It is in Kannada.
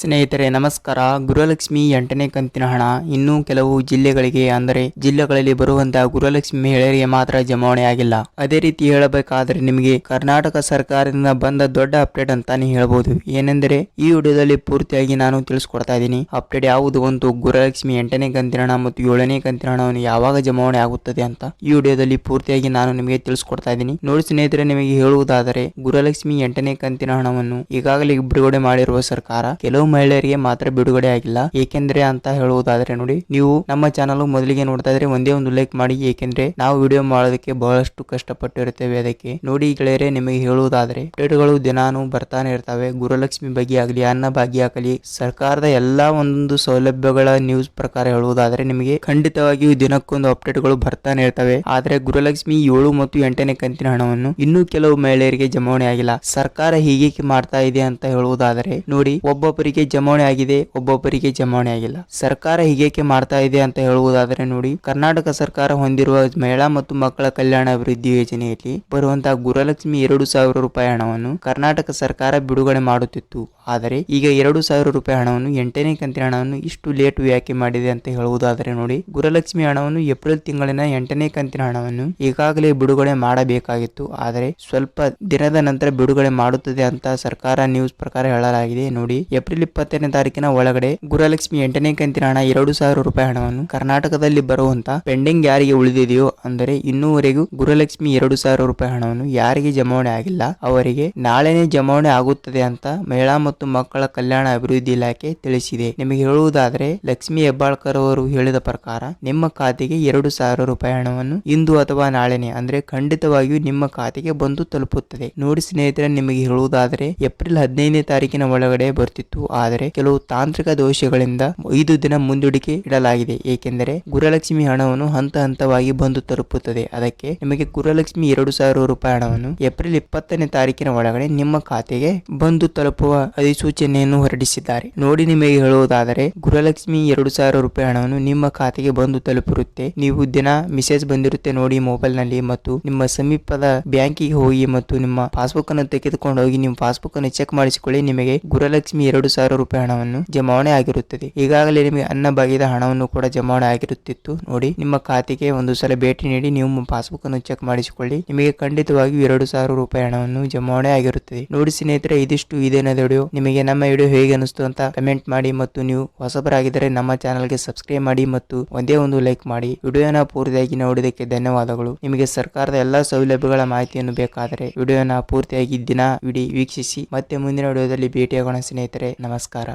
ಸ್ನೇಹಿತರೆ, ನಮಸ್ಕಾರ. ಗೃಹಲಕ್ಷ್ಮಿ ಎಂಟನೇ ಕಂತಿನ ಹಣ. ಇನ್ನೂ ಕೆಲವು ಜಿಲ್ಲೆಗಳಿಗೆ, ಅಂದರೆ ಜಿಲ್ಲೆಗಳಲ್ಲಿ ಬರುವಂತಹ ಗೃಹಲಕ್ಷ್ಮಿ ಮಹಿಳೆಯರಿಗೆ ಮಾತ್ರ ಜಮಾವಣೆ ಆಗಿಲ್ಲ. ಅದೇ ರೀತಿ ಹೇಳಬೇಕಾದ್ರೆ ನಿಮಗೆ ಕರ್ನಾಟಕ ಸರ್ಕಾರದಿಂದ ಬಂದ ದೊಡ್ಡ ಅಪ್ಡೇಟ್ ಅಂತಾನೆ ಹೇಳಬಹುದು ಏನೆಂದರೆ, ಈ ವಿಡಿಯೋದಲ್ಲಿ ಪೂರ್ತಿಯಾಗಿ ನಾನು ತಿಳಿಸ್ಕೊಡ್ತಾ ಇದ್ದೀನಿ. ಅಪ್ಡೇಟ್ ಯಾವುದು ಒಂದು ಗೃಹಲಕ್ಷ್ಮಿ ಎಂಟನೇ ಕಂತಿನ ಹಣ ಮತ್ತು ಏಳನೇ ಕಂತಿನ ಹಣವನ್ನು ಯಾವಾಗ ಜಮಾವಣೆ ಆಗುತ್ತದೆ ಅಂತ ಈ ವಿಡಿಯೋದಲ್ಲಿ ಪೂರ್ತಿಯಾಗಿ ನಾನು ನಿಮಗೆ ತಿಳಿಸ್ಕೊಡ್ತಾ ಇದ್ದೀನಿ. ನೋಡಿ ಸ್ನೇಹಿತರೆ, ನಿಮಗೆ ಹೇಳುವುದಾದರೆ, ಗೃಹಲಕ್ಷ್ಮಿ ಎಂಟನೇ ಕಂತಿನ ಹಣವನ್ನು ಈಗಾಗಲೇ ಬಿಡುಗಡೆ ಮಾಡಿರುವ ಸರ್ಕಾರ ಕೆಲವು ಮಹಿಳೆಯರಿಗೆ ಮಾತ್ರ ಬಿಡುಗಡೆ ಆಗಿಲ್ಲ. ಏಕೆಂದ್ರೆ ಅಂತ ಹೇಳುವುದಾದ್ರೆ ನೋಡಿ, ನೀವು ನಮ್ಮ ಚಾನಲ್ ಮೊದಲಿಗೆ ನೋಡ್ತಾ ಇದ್ರೆ ಒಂದೇ ಒಂದು ಲೈಕ್ ಮಾಡಿ. ಏಕೆಂದ್ರೆ ನಾವು ವಿಡಿಯೋ ಮಾಡೋದಕ್ಕೆ ಬಹಳಷ್ಟು ಕಷ್ಟಪಟ್ಟಿರುತ್ತೇವೆ. ಅದಕ್ಕೆ ನೋಡಿ ಗೆಳೆಯರೆ, ನಿಮಗೆ ಹೇಳುವುದಾದ್ರೆ, ಅಪ್ಡೇಟ್ಗಳು ದಿನಾನು ಬರ್ತಾನೆ ಇರ್ತವೆ. ಗುರುಲಕ್ಷ್ಮಿ ಬಗ್ಗೆ ಆಗಲಿ, ಅನ್ನ ಭಾಗ್ಯ ಆಗಲಿ, ಸರ್ಕಾರದ ಎಲ್ಲಾ ಒಂದೊಂದು ಸೌಲಭ್ಯಗಳ ನ್ಯೂಸ್ ಪ್ರಕಾರ ಹೇಳುವುದಾದ್ರೆ ನಿಮಗೆ ಖಂಡಿತವಾಗಿಯೂ ದಿನಕ್ಕೊಂದು ಅಪ್ಡೇಟ್ಗಳು ಬರ್ತಾನೆ ಇರ್ತವೆ. ಆದ್ರೆ ಗುರುಲಕ್ಷ್ಮಿ ಏಳು ಮತ್ತು ಎಂಟನೇ ಕಂತಿನ ಹಣವನ್ನು ಇನ್ನೂ ಕೆಲವು ಮಹಿಳೆಯರಿಗೆ ಜಮಾವಣೆ ಆಗಿಲ್ಲ. ಸರ್ಕಾರ ಹೀಗೆ ಮಾಡ್ತಾ ಇದೆ ಅಂತ ಹೇಳುವುದಾದರೆ ನೋಡಿ, ಒಬ್ಬೊಬ್ಬರಿಗೆ ಜಮಾವಣೆ ಆಗಿದೆ, ಒಬ್ಬೊಬ್ಬರಿಗೆ ಜಮಾವಣೆ ಆಗಿಲ್ಲ. ಸರ್ಕಾರ ಹೀಗೇಕೆ ಮಾಡ್ತಾ ಇದೆ ಅಂತ ಹೇಳುವುದಾದರೆ ನೋಡಿ, ಕರ್ನಾಟಕ ಸರ್ಕಾರ ಹೊಂದಿರುವ ಮಹಿಳಾ ಮತ್ತು ಮಕ್ಕಳ ಕಲ್ಯಾಣ ಅಭಿವೃದ್ಧಿ ಯೋಜನೆಯಲ್ಲಿ ಬರುವಂತಹ ಗುರಲಕ್ಷ್ಮಿ ಎರಡು ಸಾವಿರ ರೂಪಾಯಿ ಹಣವನ್ನು ಕರ್ನಾಟಕ ಸರ್ಕಾರ ಬಿಡುಗಡೆ ಮಾಡುತ್ತಿತ್ತು. ಆದರೆ ಈಗ ಎರಡು ಸಾವಿರ ರೂಪಾಯಿ ಹಣವನ್ನು ಎಂಟನೇ ಕಂತಿನ ಹಣವನ್ನು ಇಷ್ಟು ಲೇಟ್ ಯಾಕೆ ಮಾಡಿದೆ ಅಂತ ಹೇಳುವುದಾದರೆ ನೋಡಿ, ಗುರುಲಕ್ಷ್ಮಿ ಹಣವನ್ನು ಏಪ್ರಿಲ್ ತಿಂಗಳಿನ ಎಂಟನೇ ಕಂತಿನ ಹಣವನ್ನು ಈಗಾಗಲೇ ಬಿಡುಗಡೆ ಮಾಡಬೇಕಾಗಿತ್ತು. ಆದರೆ ಸ್ವಲ್ಪ ದಿನದ ನಂತರ ಬಿಡುಗಡೆ ಮಾಡುತ್ತದೆ ಅಂತ ಸರ್ಕಾರ ನ್ಯೂಸ್ ಪ್ರಕಾರ ಹೇಳಲಾಗಿದೆ. ನೋಡಿ, ಏಪ್ರಿಲ್ ಇಪ್ಪತ್ತನೇ ತಾರೀಕಿನ ಒಳಗಡೆ ಗುರುಲಕ್ಷ್ಮಿ ಎಂಟನೇ ಕಂತಿನ ಹಣ ಎರಡು ಸಾವಿರ ರೂಪಾಯಿ ಹಣವನ್ನು ಕರ್ನಾಟಕದಲ್ಲಿ ಬರುವಂತ ಪೆಂಡಿಂಗ್ ಯಾರಿಗೆ ಉಳಿದಿದೆಯೋ, ಅಂದರೆ ಇನ್ನೂವರೆಗೂ ಗುರುಲಕ್ಷ್ಮಿ ಎರಡು ಸಾವಿರ ರೂಪಾಯಿ ಹಣವನ್ನು ಯಾರಿಗೆ ಜಮಾವಣೆ ಆಗಿಲ್ಲ, ಅವರಿಗೆ ನಾಳೆನೇ ಜಮಾವಣೆ ಆಗುತ್ತದೆ ಅಂತ ಮಹಿಳಾ ಮತ್ತು ಮಕ್ಕಳ ಕಲ್ಯಾಣ ಅಭಿವೃದ್ಧಿ ಇಲಾಖೆ ತಿಳಿಸಿದೆ. ನಿಮಗೆ ಹೇಳುವುದಾದರೆ, ಲಕ್ಷ್ಮಿ ಹೆಬ್ಬಾಳ್ಕರ್ ಅವರು ಹೇಳಿದ ಪ್ರಕಾರ, ನಿಮ್ಮ ಖಾತೆಗೆ ಎರಡು ಸಾವಿರ ರೂಪಾಯಿ ಹಣವನ್ನು ಇಂದು ಅಥವಾ ನಾಳೆನೆ, ಅಂದ್ರೆ ಖಂಡಿತವಾಗಿಯೂ ನಿಮ್ಮ ಖಾತೆಗೆ ಬಂದು ತಲುಪುತ್ತದೆ. ನೋಡಿ ಸ್ನೇಹಿತರೆ, ನಿಮಗೆ ಹೇಳುವುದಾದರೆ, ಏಪ್ರಿಲ್ ಹದಿನೈದನೇ ತಾರೀಕಿನ ಒಳಗಡೆ ಬರ್ತಿತ್ತು. ಆದರೆ, ಕೆಲವು ತಾಂತ್ರಿಕ ದೋಷಗಳಿಂದ ಐದು ದಿನ ಮುಂದೂಡಿಕೆ ಇಡಲಾಗಿದೆ. ಏಕೆಂದರೆ ಗುರುಲಕ್ಷ್ಮಿ ಹಣವನ್ನು ಹಂತ ಹಂತವಾಗಿ ಬಂದು ತಲುಪುತ್ತದೆ. ಅದಕ್ಕೆ ನಿಮಗೆ ಗುರುಲಕ್ಷ್ಮಿ ಎರಡು ಸಾವಿರ ರೂಪಾಯಿ ಹಣವನ್ನು ಏಪ್ರಿಲ್ ಇಪ್ಪತ್ತನೇ ತಾರೀಕಿನ ಒಳಗಡೆ ನಿಮ್ಮ ಖಾತೆಗೆ ಬಂದು ತಲುಪುವ ಅಧಿಸೂಚನೆಯನ್ನು ಹೊರಡಿಸಿದ್ದಾರೆ. ನೋಡಿ ನಿಮಗೆ ಹೇಳುವುದಾದರೆ, ಗೃಹಲಕ್ಷ್ಮಿ ಎರಡು ಸಾವಿರ ರೂಪಾಯಿ ಹಣವನ್ನು ನಿಮ್ಮ ಖಾತೆಗೆ ಬಂದು ತಲುಪಿರುತ್ತೆ. ನೀವು ದಿನ ಮೆಸೇಜ್ ಬಂದಿರುತ್ತೆ ನೋಡಿ ಮೊಬೈಲ್ನಲ್ಲಿ ಮತ್ತು ನಿಮ್ಮ ಸಮೀಪದ ಬ್ಯಾಂಕಿಗೆ ಹೋಗಿ ಮತ್ತು ನಿಮ್ಮ ಪಾಸ್ಬುಕ್ ಅನ್ನು ತೆಗೆದುಕೊಂಡು ಹೋಗಿ ನಿಮ್ಮ ಪಾಸ್ಬುಕ್ ಅನ್ನು ಚೆಕ್ ಮಾಡಿಸಿಕೊಳ್ಳಿ. ನಿಮಗೆ ಗೃಹಲಕ್ಷ್ಮಿ ಎರಡು ಸಾವಿರ ರೂಪಾಯಿ ಹಣವನ್ನು ಜಮಾವಣೆ ಆಗಿರುತ್ತದೆ. ಈಗಾಗಲೇ ನಿಮಗೆ ಅನ್ನ ಬಾಗಿದ ಹಣವನ್ನು ಕೂಡ ಜಮಾವಣೆ ಆಗಿರುತ್ತಿತ್ತು. ನೋಡಿ, ನಿಮ್ಮ ಖಾತೆಗೆ ಒಂದು ಸಲ ಭೇಟಿ ನೀಡಿ ನೀವು ಪಾಸ್ಬುಕ್ ಅನ್ನು ಚೆಕ್ ಮಾಡಿಸಿಕೊಳ್ಳಿ. ನಿಮಗೆ ಖಂಡಿತವಾಗಿಯೂ ಎರಡು ಸಾವಿರ ರೂಪಾಯಿ ಹಣವನ್ನು ಜಮಾವಣೆ ಆಗಿರುತ್ತದೆ. ನೋಡಿ ಸ್ನೇಹಿತರೆ, ಇದಿಷ್ಟು ಇದೇನದ ನಿಮಗೆ ನಮ್ಮ ವಿಡಿಯೋ ಹೇಗೆ ಅನಿಸ್ತು ಅಂತ ಕಮೆಂಟ್ ಮಾಡಿ ಮತ್ತು ನೀವು ಹೊಸಬರಾಗಿದ್ದರೆ ನಮ್ಮ ಚಾನಲ್ಗೆ ಸಬ್ಸ್ಕ್ರೈಬ್ ಮಾಡಿ ಮತ್ತು ಒಂದೇ ಒಂದು ಲೈಕ್ ಮಾಡಿ. ವಿಡಿಯೋನ ಪೂರ್ತಿಯಾಗಿ ನೋಡಿದ್ದಕ್ಕೆ ಧನ್ಯವಾದಗಳು. ನಿಮಗೆ ಸರ್ಕಾರದ ಎಲ್ಲಾ ಸೌಲಭ್ಯಗಳ ಮಾಹಿತಿಯನ್ನು ಬೇಕಾದರೆ ವಿಡಿಯೋನ ಪೂರ್ತಿಯಾಗಿ ದಿನ ಇಡೀ ವೀಕ್ಷಿಸಿ. ಮತ್ತೆ ಮುಂದಿನ ವಿಡಿಯೋದಲ್ಲಿ ಭೇಟಿಯಾಗೋಣ ಸ್ನೇಹಿತರೆ. ನಮಸ್ಕಾರ.